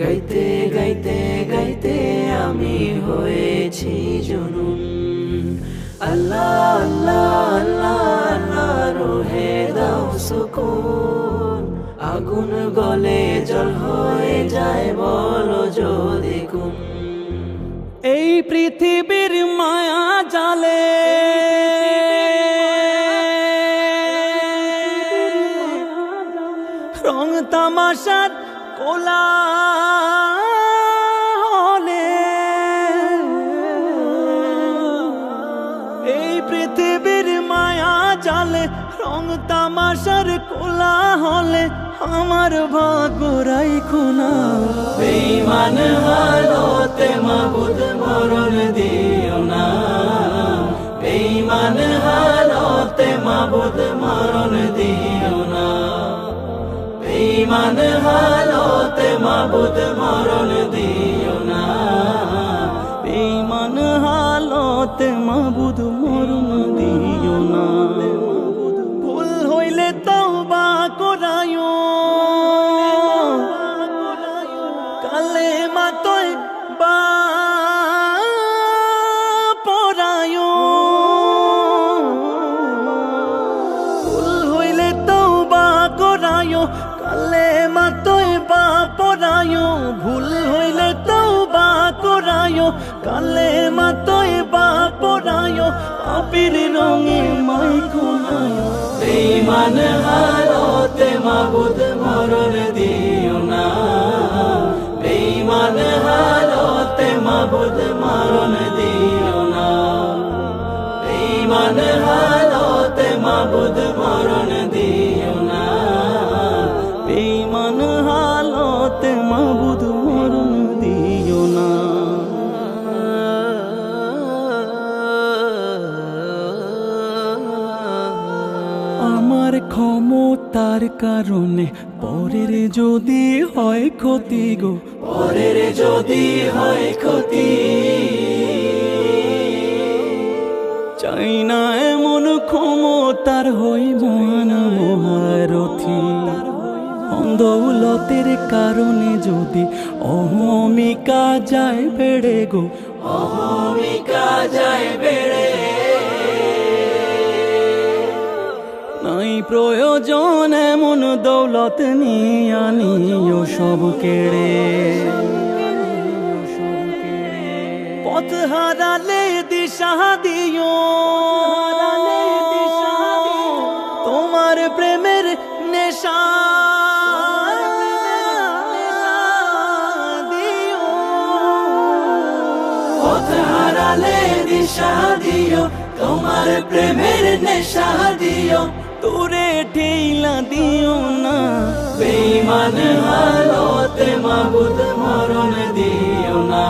গাইতে গাইতে গাইতে আমি হয়েছি জনুন। আল্লাহ আল্লাহ আল্লাহ আল্লাহ রোহে দাও সুকুন। আগুন গলে জল হয়ে যায় বলো যদি কুন। এই পৃথিবীর মায়া জালে রং তামাশার কোলা এই পৃথিবীর মায়া জালে রং তামাশার কোলা হলে আমার ভাগ্যরাই খুনা। বেঈমান হালতে মাবুদ মরণ দিও না। বেঈমান হালতে মাবুদ মরণ দিও বেঈমান হালতে মাবুদ মরণ দিও না। বেঈমান হালতে মাবুদ মরণ দিও না। ভুল হইলে তওবা করায়ো। কালে মাতয় বা ভুল হইলে তওবা করায়ো, কালে মাতয় বা পরায়ো আবির রঙে মাই কোনায়ো বেঈমান হালতে মাবুদ মরণ দিও না। বেঈমান হালতে মাবুদ মরণ দিও না। বেঈমান হালতে মাবুদ মরণ দিও না। বেঈমান হালতে মাবুদ মরণ দিও না। আমার ক্ষমতার কারণে পরের যদি হয় ক্ষতি গো। পরের যদি হয় ক্ষতি। চাই না এমন ক্ষমতার হই মহান মহারথী অন্ধৌলতের কারণে যদি অহমিকা যায় বেড়ে গো। অহমিকা যায় বেড়ে নাই প্রয়োজন এমন দৌলত নিয়ে আনিও সব কেড়ে। পথ হারালে দিশা দিও। হারালে দিশা দিও তোমার প্রেমের নেশা দিও। তোরে ঠেইলা দিও না। বেঈমান হালতে মাবুদ মরণ দিও না।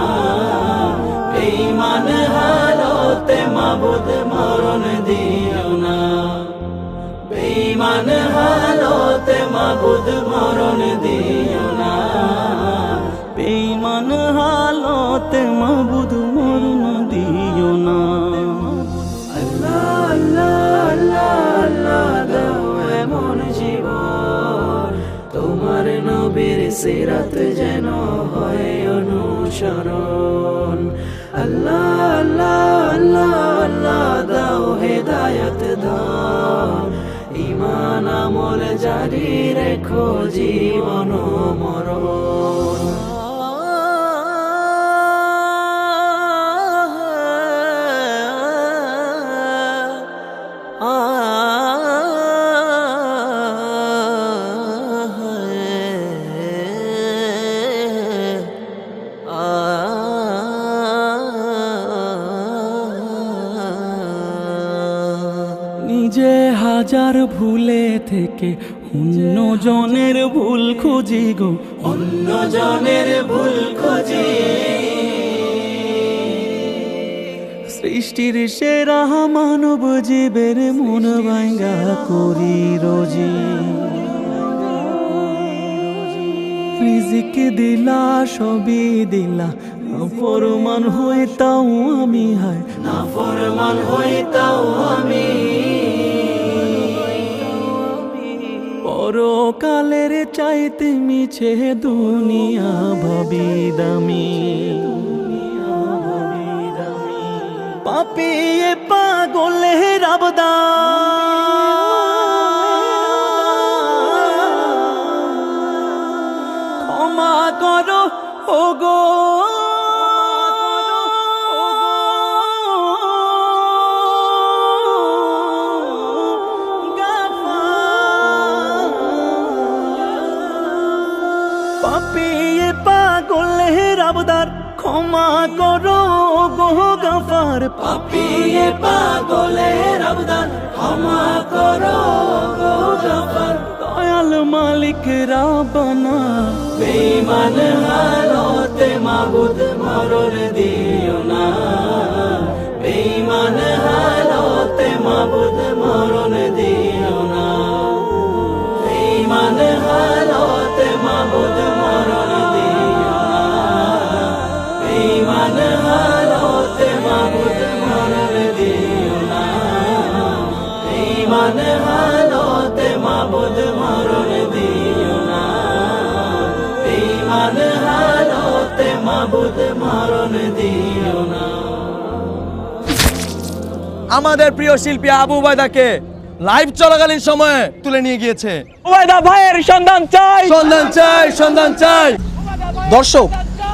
বেঈমান হালতে মাবুদ মরণ দিও না। বেঈমান হালতে মাবুদ মরণ দিও না। বেঈমান হালতে মাবুদ সিরাত যেন হয় অনুসরণ। আল্লাহ আল্লাহ আল্লাহ আল্লাহ দাও হেদায়ত দাও। ইমান আমল জারি রেখো জীবন হাজার ভুলে থেকে অন্য জনের ভুল খুঁজি গো। অন্য জনের ভুল খুঁজি। সৃষ্টির সেরা মানব জীবের মন ভাঙ্গা করি রোজি। রিজিক দিলা সবই দিলা। ফরমান হইতাও আমি হায়। না ফরমান হইতাও আমি পরকালের চাইতে মিছে দুনিয়া ভাবি দামি। পাপিয়ে পাগলে রাবদা পাগলে ক্ষমা করো গো গাফার। পাপিয়ে পাগলে রবদান ক্ষমা করো গো গফর। দয়াল মালিক রাবনা। বেঈমান হালতে মাবুদ মরণ দিও না। বেঈমান হালতে মাবুদ হালতে মরণ দিও না। আমাদের প্রিয় শিল্পী আবু বায়দাকে লাইভ চলাকালীন সময়ে তুলে নিয়ে গিয়েছে। ভাইয়ের সন্ধান চাই। সন্ধান চাই সন্ধান চাই। দর্শক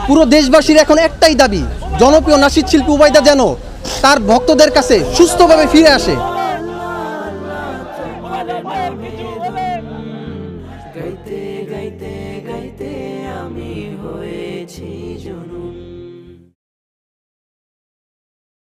পুরো দেশবাসীর এখন একটাই দাবি জনপ্রিয় নাসিদ শিল্পী উবাইদা যেন তার ভক্তদের কাছে সুস্থভাবে ফিরে আসে।